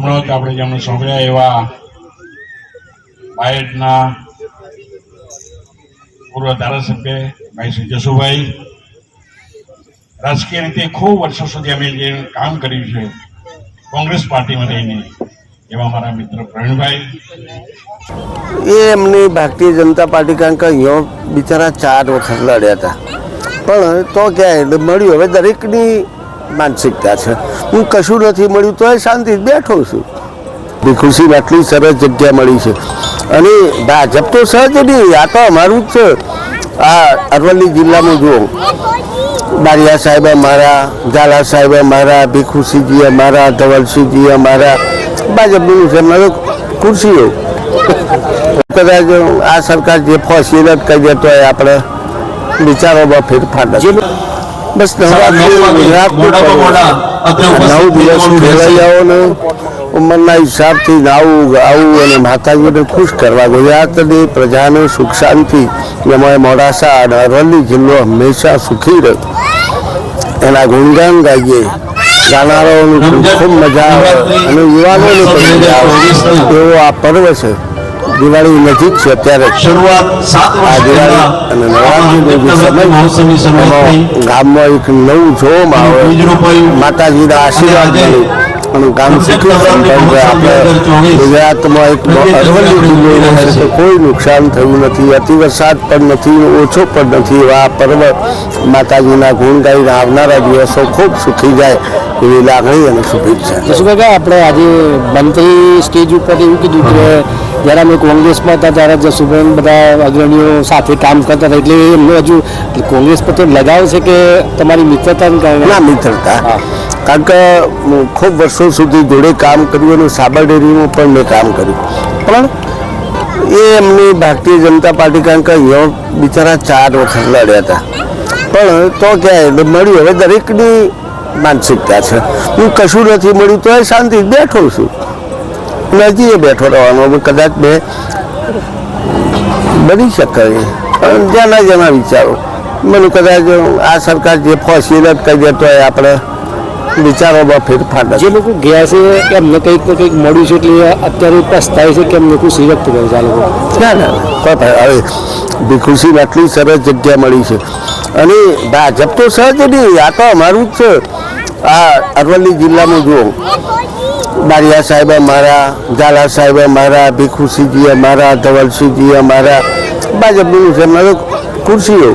હમણાં જ આપણે જેમને સાંભળ્યા એવા બાયડના પૂર્વ ધારાસભ્ય ભાઈ જસુભાઈ, રાજકીય રીતે ખૂબ વર્ષો સુધી અમે જે કામ કર્યું છે, કોંગ્રેસ પાર્ટીમાં રહીને, એવા મારા મિત્ર પ્રવીણભાઈ. એ એમની ભારતીય જનતા પાર્ટી કારણ કે અહીંયા બિચારા ચાર વખત લડ્યા હતા. પણ તો ક્યાંય? મળ્યું. હવે દરેકની માનસિકતા છે. હું કશું નથી મળ્યું તો શાંતિ બેઠો છું. બી આટલી સરસ જગ્યા મળી છે. અને ભાજપ તો સહજ નહીં, આ તો અમારું જ છે. આ અરવલ્લી જિલ્લામાં જુઓ. બારિયા સાહેબ અમારા, ઝાલા સાહેબ અમારા, ભીખુસિંહજી અમારા, ધવલસિંહજી અમારા, ભાજપનું છે અમારું ખુરશીઓ. કદાચ આ સરકાર જે ફોસી રદ કરી દે તો એ આપણે વિચારોમાં ફેરફાર નથી. બસ નવ દિવસ ખેલૈયાઓ ઉંમરના હિસાબથી નાવું ગાવું અને માતાજીને ખુશ કરવા ગુજરાતની પ્રજાને સુખ શાંતિ એમાં મોડાસા અને અરવલ્લી જિલ્લો હંમેશા સુખી રહે એના ગુણગાન ગાઈએ. ગાનારાઓની ખૂબ ખૂબ મજા આવે. અને યુવાનોની પણ મજા આવે. એવો આ પર્વ છે. દિવાળી નજીક છે અત્યારે શરૂઆત સાત આ દિવાળી અને નવરાત્રીનો જે સમય ગામમાં એક નવું જોવામાં આવે. માતાજીના આશીર્વાદ આજે ગામ. આપણે ગુજરાતમાં એક અરવલ્લી જિલ્લો છે કોઈ નુકસાન થયું નથી અતિ વરસાદ પણ નથી ઓછો પણ નથી. એવા આ પર્વ માતાજીના ગુણ ગાઈને આવનારા દિવસો ખૂબ સુખી જાય એવી લાગણી અને શુભેચ્છા. જશુભાઈ આપણે આજે મંત્રી સ્ટેજ ઉપર એવું કીધું કે જ્યારે અમે કોંગ્રેસમાં હતા ત્યારે જશુભાઈ બધા અગ્રણીઓ સાથે કામ કરતા હતા. એટલે એમનું હજુ કોંગ્રેસ પર તો લગાવ છે કે તમારી મિત્રતાને કારણે? ના મિત્રતા. કારણ કે ખૂબ વર્ષો સુધી જોડે કામ કર્યું અને સાબર ડેરીમાં પણ મેં કામ કર્યું. પણ એ એમની ભારતીય જનતા પાર્ટી કારણ કે અહીંયા બિચારા ચાર વખત લડ્યા હતા. પણ તો ક્યાંય? મળ્યું. હવે દરેકની માનસિકતા છે. હું કશું નથી મળ્યું તો શાંતિ બેઠો છું. હજી એ બેઠો રહેવાનો. હવે કદાચ બે બની શકે. પણ જેના જેના વિચારો. મને કદાચ આ સરકાર જે ફોસી કહી દે તો એ આપણે વિચારોમાં ફેરફાર જે લોકો ગયા છે એમને કંઈક ને કંઈક મળ્યું છે એટલે અત્યારે પસ્તાય છે કે એમને ખુશી વ્યક્ત કરે છે આ લોકો? ના ના કોઈ. હવે ભીખુસિંહ આટલી સરસ જગ્યા મળી છે. અને ભાજપ તો સહજ નહીં આ તો અમારું જ છે. આ અરવલ્લી જિલ્લામાં જુઓ. બારિયા સાહેબ અમારા ઝાલા સાહેબ અમારા ભીખુસિંહજી અમારા ધવલસિંહજી અમારા ભાજપનું ખુરશીઓ.